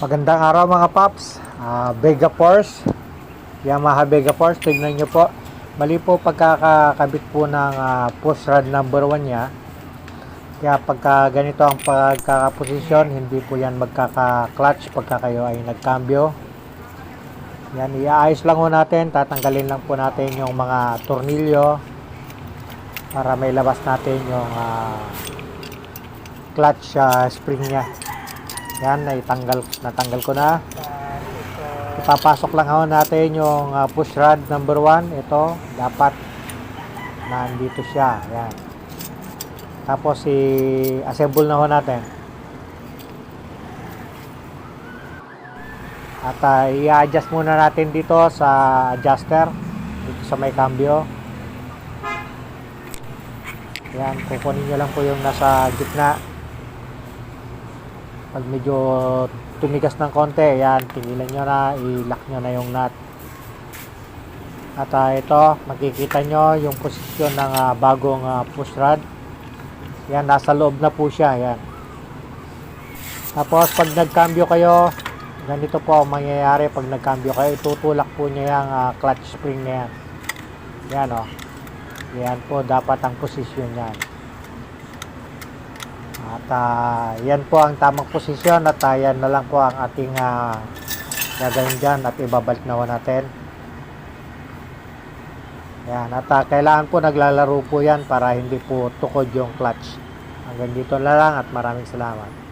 Magandang araw mga paps. Ah, Vega Force. Yamaha Vega Force. Tignan nyo po. Mali po pagkakabit po ng ah, push rod number 1 niya. Kaya pagka ganito ang pagkakaposisyon, hindi po yan magkaka-clutch pagka kayo ay nagkambyo. Yan, iaayos lang po natin. Tatanggalin lang po natin yung mga tornilyo para may labas natin yung ah, clutch ah, spring niya. Yan, naitanggal, natanggal ko na. Ipapasok lang ho natin yung ah, push rod number 1. Ito, dapat nandito siya. Yan. Tapos, i-assemble na ho natin. At ah, i-adjust muna natin dito sa adjuster. Dito sa may cambio. Yan, kukunin nyo lang po yung nasa gitna pag medyo tumigas ng konti, yan, tigilan nyo na, i-lock nyo na yung nut. At ah, ito, makikita nyo yung posisyon ng ah, bagong ah, push rod. Yan, nasa loob na po siya, yan. Tapos, pag nagkambyo kayo, ganito po ang mangyayari pag nagkambyo kayo, itutulak po niya yung ah, clutch spring na yan. Yan, oh. Yan po, dapat ang posisyon yan. At ah, yan po ang tamang posisyon at ah, yan na lang po ang ating uh, gagawin dyan at ibabalik na po natin. Yan, at ah, kailangan po naglalaro po yan para hindi po tukod yung clutch. Hanggang dito na lang at maraming salamat.